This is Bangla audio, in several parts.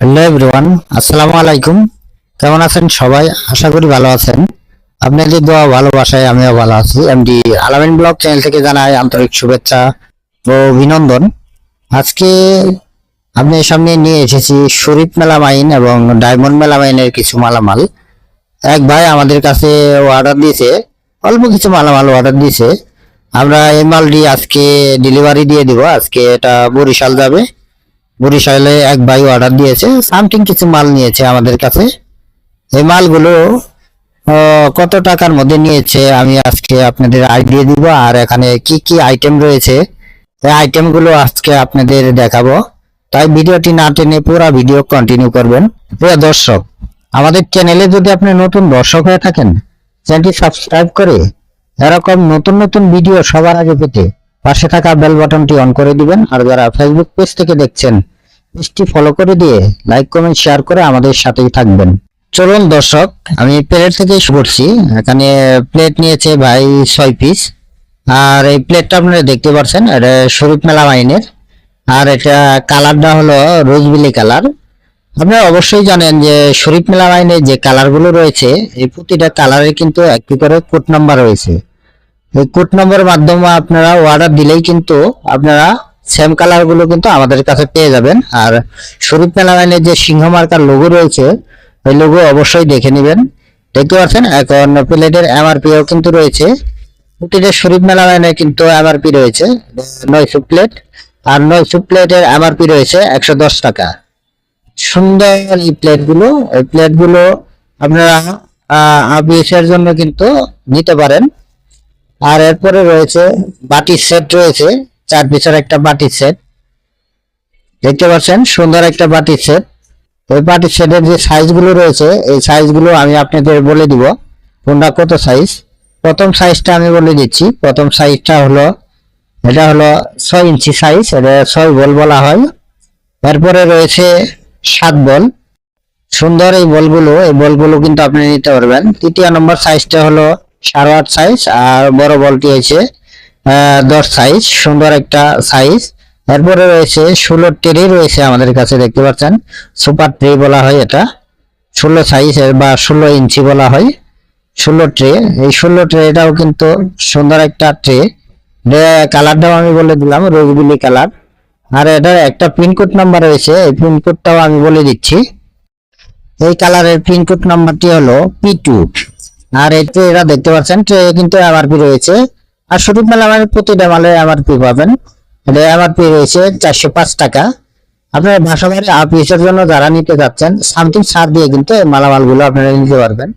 হ্যালো এভরিওয়ান, আসসালামু আলাইকুম। কেমন আছেন সবাই? আশা করি ভালো আছেন। আপনাদের দোয়া ভালোবাসায় আমিও ভালো আছি। এমডি আলামিন ব্লগ চ্যানেল থেকে জানাই আন্তরিক শুভেচ্ছা ও অভিনন্দন। আজকে আপনার সামনে নিয়ে এসেছি শরীফ মেলামাইন এবং ডায়মন্ড মেলামাইনের কিছু মালামাল। এক ভাই আমাদের কাছে অর্ডার দিয়েছে, অল্প কিছু মালামাল অর্ডার দিয়েছে। আমরা এই মালটি আজকে ডেলিভারি দিয়ে দিব। আজকে এটা বরিশাল যাবে। বরিশালে এক ভাই অর্ডার দিয়েছে সামথিং কিছু মাল নিয়েছে আমাদের কাছে। এই মালগুলো কত টাকার মধ্যে নিয়েছে আমি আজকে আপনাদের আইডিয়া দিব, আর এখানে কি কি আইটেম রয়েছে? এই আইটেমগুলো আজকে আপনাদের দেখাবো। তাই ভিডিওটি না টেনে পুরো ভিডিও কন্টিনিউ করবেন। প্রিয় দর্শক, আমাদের চ্যানেলে যদি আপনি নতুন দর্শক হয়ে থাকেন, চ্যানেলটি সাবস্ক্রাইব করে এরকম নতুন নতুন ভিডিও সবার আগে পেতে পাশে থাকা বেল বাটনটি অন করে দিবেন। আর যারা ফেসবুক পেজ থেকে দেখছেন পেজটি ফলো করে দিয়ে লাইক কমেন্ট শেয়ার করে আমাদের সাথেই থাকবেন। চলুন দর্শক, আমি প্লেট থেকে শুরু করছি। এখানে প্লেট নিয়েছে ভাই ছয় পিস আর এই প্লেটটা আপনারা দেখতে পাচ্ছেন, এটা শরীফ মেলা মাইনের। আর এটা কালারটা হলো রোজবিলি কালার আপনারা অবশ্যই জানেন যে শরীফ মেলা মাইনের যে কালারগুলো রয়েছে, এই প্রতিটা কালারের কিন্তু একটি করে কোড নাম্বার রয়েছে। এই কোড নম্বরের মাধ্যমে আপনারা অর্ডার দিলেই কিন্তু আপনারা সেম কালারগুলো কিন্তু আমাদের কাছে পেয়ে যাবেন। আর শরীফ মেলামাইনের যে সিংহ মার্কার লোগো রয়েছে, ওই লোগো অবশ্যই দেখে নেবেন। দেখতে পাচ্ছেন, এখন প্লেটের এমআরপিও কিন্তু রয়েছে। প্রতিটা শরীফ মেলামাইনের কিন্তু এমআরপি রয়েছে। নয়শো প্লেট আর নয়শো প্লেটের এমআরপি রয়েছে একশো দশ টাকা। সুন্দর এই প্লেটগুলো এই প্লেটগুলো আপনারা আবিএস এর জন্য কিন্তু নিতে পারেন। আর এরপরে রয়েছে বাটির সেট রয়েছে, চার পিসের একটা বাটির সেট দেখতে পাচ্ছেন, সুন্দর একটা বাটির সেট ওই বাটির সেটের যে সাইজগুলো রয়েছে, এই সাইজগুলো আমি আপনাদের বলে দিব কোনটা কত সাইজ প্রথম সাইজটা আমি বলে দিচ্ছি, প্রথম সাইজটা হলো, এটা হলো ছয় ইঞ্চি সাইজ এটা ছয় বল বলা হয়। তারপরে রয়েছে সাত বল। সুন্দর এই বলগুলো এই বলগুলো কিন্তু আপনি নিতে পারবেন। তৃতীয় নম্বর সাইজটা হলো সাড়ে আট সাইজ আর বড় বলটি হয়েছে দশ সাইজ সুন্দর একটা সাইজ এরপরে রয়েছে ষোলো ট্রে রয়েছে আমাদের কাছে, দেখতে পাচ্ছেন। সুপার ট্রে বলা হয় এটা। ষোলো সাইজ বা ষোলো ইঞ্চি বলা হয়। ষোলো ট্রে এই ষোলো ট্রেটাও কিন্তু সুন্দর একটা ট্রে কালারটাও আমি বলে দিলাম, রোজবিলি কালার আর এটার একটা পিনকোড নাম্বার রয়েছে, এই পিনকোডটাও আমি বলে দিচ্ছি। এই কালারের পিনকোড নাম্বারটি হলো পি টু আর এই এরা দেখতে পাচ্ছেন ট্রে কিন্তু এমআরপি রয়েছে। আর শরীফ মেলা মানে প্রতিটা মালে এমআরপি পাবেন। এটা এমআরপি রয়েছে চারশো পাঁচ টাকা। আপনার বাসা বাড়ি আপিসের জন্য যারা নিতে যাচ্ছেন, সামথিং ছাড় দিয়ে কিন্তু এই মালামালগুলো আপনারা নিতে পারবেন।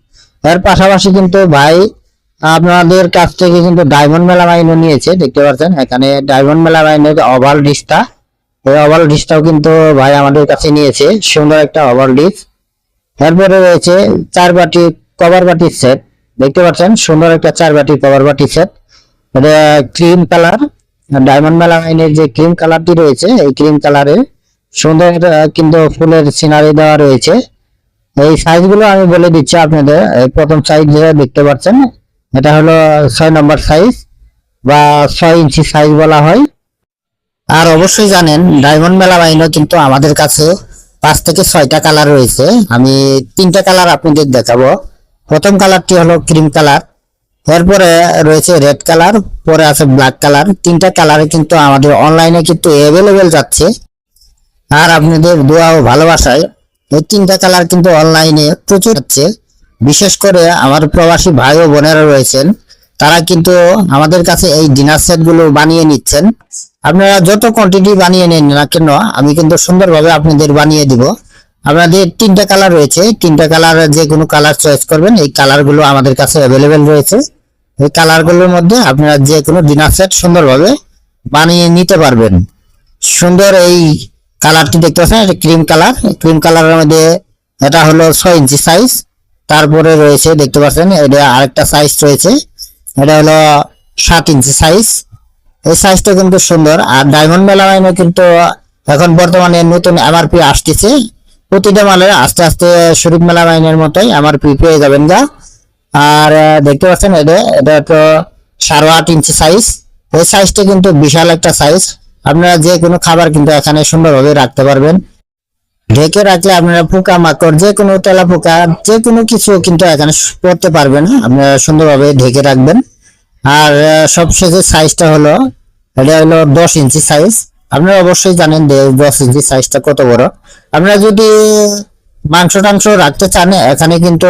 এর পাশাপাশি কিন্তু ভাই, আপনাদের কাছ থেকে কিন্তু ডায়মন্ড মেলা মাইনও নিয়েছে, দেখতে পাচ্ছেন? এখানে ডায়মন্ড মেলা মাইনের ওভাল ডিশটা এই ওভাল ডিশটাও কিন্তু ভাই আমাদের কাছে নিয়েছে, সুন্দর একটা ওভাল ডিশ এরপরে রয়েছে চার বাটি কভার বাটির সেট দেখতে পাচ্ছেন? সুন্দর একটা চার বাটি কভার বাটি সেট এটা ক্রিম কালার ডায়মন্ড মেলা লাইনের যে ক্রিম কালারটি রয়েছে, এই ক্রিম কালারের সুন্দর কিন্তু ফুলের সিনারি দেওয়া রয়েছে। এই সাইজগুলো আমি বলে দিচ্ছি আপনাদের। প্রথম সাইজ যেটা দেখতে পাচ্ছেন, এটা হলো ছয় নম্বর সাইজ বা ছয় ইঞ্চি সাইজ বলা হয়। আর অবশ্যই জানেন ডায়মন্ড মেলা মাইনও কিন্তু আমাদের কাছে পাঁচ থেকে ছয়টা কালার রয়েছে। আমি তিনটা কালার আপনাদের দেখাবো। প্রথম কালারটি হলো ক্রিম কালার। এরপরে রয়েছে রেড কালার, পরে আছে ব্ল্যাক কালার। তিনটা কালারে কিন্তু আমাদের অনলাইনে কিন্তু অ্যাভেলেবেল যাচ্ছে। আর আপনাদের দোয়া ও ভালোবাসায় এই তিনটা কালার কিন্তু অনলাইনে প্রচুর হচ্ছে বিশেষ করে আমার প্রবাসী ভাই ও বোনেরা রয়েছেন, তারা কিন্তু আমাদের কাছে এই ডিনার সেটগুলো বানিয়ে নিচ্ছেন। আপনারা যত কোয়ান্টিটি বানিয়ে নেন না কেন, আমি কিন্তু সুন্দরভাবে আপনাদের বানিয়ে দিব। আপনাদের তিনটা কালার রয়েছে। তিনটা কালার যে কোনো কালার চয়েস করবেন, এই কালারগুলো আমাদের কাছে অ্যাভেলেবেল রয়েছে। এই কালারগুলোর মধ্যে আপনারা যে কোনো ডিনার সেট সুন্দরভাবে বানিয়ে নিতে পারবেন। সুন্দর এই কালারটি দেখতে পাচ্ছেন, এটা ক্রিম কালার ক্রিম কালারের মধ্যে এটা হলো ছয় ইঞ্চি সাইজ তারপরে রয়েছে, দেখতে পাচ্ছেন, এটা আরেকটা সাইজ রয়েছে। এটা হলো সাত ইঞ্চি সাইজ এই সাইজটা কিন্তু সুন্দর। আর ডায়মন্ড মেলামাইনে কিন্তু এখন বর্তমানে নতুন এমআরপি আসতেছে। প্রতিটা মালের আস্তে আস্তে শরীফ মেলামাইনের মতোই এমআরপি পেয়ে যাবেন গা। আর দেখতে পাচ্ছেন এটা এটা তো সাড়ে আট ইঞ্চি সাইজ এই সাইজটা কিন্তু বিশাল একটা সাইজ আপনারা যে কোনো খাবার কিন্তু এখানে সুন্দরভাবে রাখতে পারবেন। ঢেকে রাখলে আপনারা পোকা মাকড়, যে কোনো তেলা পোকা, যে কোনো কিছু কিন্তু এখানে পড়তে পারবেন না আপনারা সুন্দরভাবে ঢেকে রাখবেন। আর সবশেষে সাইজটা হলো, এটা হলো দশ ইঞ্চি সাইজ আপনারা অবশ্যই জানেন দশ ইঞ্চি সাইজটা কত বড়। আপনারা যদি মাংস টাংস রাখতে চান, এখানে কিন্তু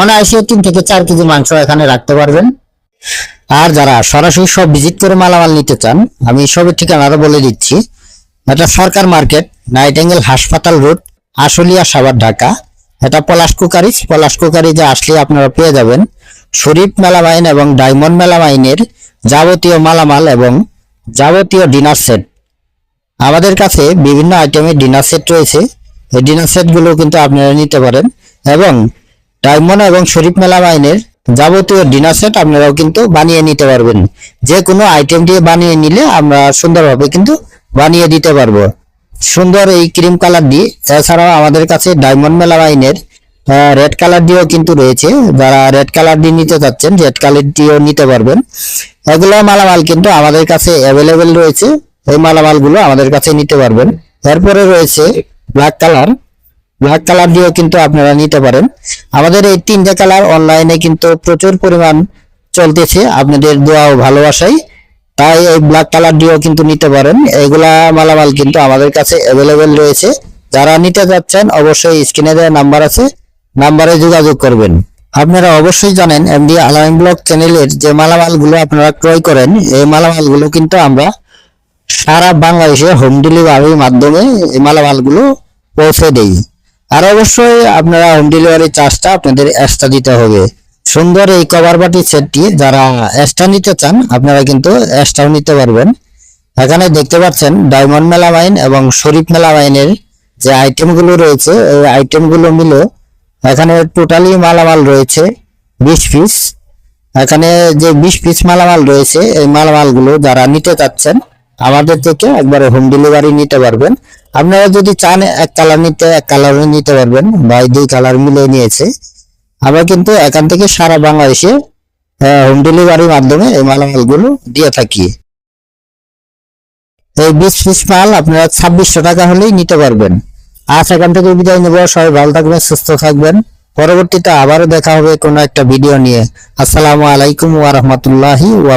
অনায়াসে তিন থেকে চার কেজি মাংস এখানে রাখতে পারবেন। আর যারা সরাসরি সব ভিজিট করে মালামাল নিতে চান, আমি সবের ঠিকানাটা বলে দিচ্ছি। এটা সরকার মার্কেট নাইট নাইটেঙ্গেল হাসপাতাল রোড, আশুলিয়া, সাভার, ঢাকা। এটা পলাশ কুকারিজ। পলাশ কুকারিজে আসলে আপনারা পেয়ে যাবেন শরীফ মেলামাইন এবং ডায়মন্ড মেলামাইনের যাবতীয় মালামাল এবং যাবতীয় ডিনার সেট। আমাদের কাছে বিভিন্ন আইটেমের ডিনার সেট রয়েছে। এই ডিনার সেটগুলো কিন্তু আপনারা নিতে পারেন এবং ডায়মন্ড এবং শরীফ মেলা মাইনের যাবতীয় ডিনার সেট আপনারাও কিন্তু বানিয়ে নিতে পারবেন। যে কোনো আইটেম দিয়ে বানিয়ে নিলে আমরা সুন্দরভাবে কিন্তু বানিয়ে দিতে পারব। সুন্দর এই ক্রিম কালার দিয়ে, এছাড়াও আমাদের কাছে ডায়মন্ড মেলা মাইনের রেড কালার দিয়েও কিন্তু রয়েছে। যারা রেড কালার দিয়ে নিতে চাচ্ছেন, রেড কালার দিয়েও নিতে পারবেন। এগুলো মালামাল কিন্তু আমাদের কাছে অ্যাভেলেবেল রয়েছে। এই মালামালগুলো আমাদের কাছে নিতে পারবেন। এরপরে রয়েছে ব্ল্যাক কালার ব্ল্যাক কালার দিয়েও কিন্তু আপনারা নিতে পারেন। আমাদের এই তিনটে কালার অনলাইনে কিন্তু প্রচুর পরিমাণ চলতেছে। আপনাদের দোয়া ও ভালোবাসাই। তাই এই ব্ল্যাক কালার দিয়েও কিন্তু নিতে পারেন। এগুলা মালামাল কিন্তু আমাদের কাছে অ্যাভেলেবেল রয়েছে। যারা নিতে যাচ্ছেন, অবশ্যই স্ক্রিনে দেওয়া নাম্বার আছে। নাম্বারে যোগাযোগ করবেন। আপনারা অবশ্যই জানেন এমডি আলামিন ব্লগ চ্যানেলের যে মালামালগুলো আপনারা ক্রয় করেন, এই মালামালগুলো কিন্তু আমরা সারা বাংলাদেশে হোম ডেলিভারির মাধ্যমে এই মালামালগুলো পৌঁছে দেই। আর অবশ্যই আপনারা হোম ডেলিভারি চার্জটা আপনাদের এক্সট্রা দিতে হবে। সুন্দর এই কভার বাটি সেটটি যারা এক্সট্রা নিতে চান, আপনারা কিন্তু এক্সট্রাও নিতে পারবেন। এখানে দেখতে পাচ্ছেন ডায়মন্ড মেলামাইন এবং শরীফ মেলামাইনের যে আইটেমগুলো রয়েছে, এই আইটেমগুলো মিলে এখানে টোটালি মালামাল রয়েছে বিশ পিস এখানে যে বিশ পিস মালামাল রয়েছে, এই মালামালগুলো যারা নিতে চাচ্ছেন আমাদের থেকে একবারে হোম ডেলিভারি নিতে পারবেন। আপনারা যদি চান এক কালার নিতে, এক কালারও নিতে পারবেন। বা দুই কালার মিলে নিয়েছে। আমরা কিন্তু এখান থেকে সারা বাংলাদেশে হোম ডেলিভারির মাধ্যমে এই মালামালগুলো দিয়ে থাকি। এই বিশ পিস মাল আপনারা ছাব্বিশশো টাকা হলেই নিতে পারবেন। আজ এখান থেকে বিদায় নেব। সবাই ভালো থাকবেন, সুস্থ থাকবেন। পরবর্তীতে আবারও দেখা হবে কোনো একটা ভিডিও নিয়ে। আসসালামু আলাইকুম ওয়া রাহমাতুল্লাহি ওয়া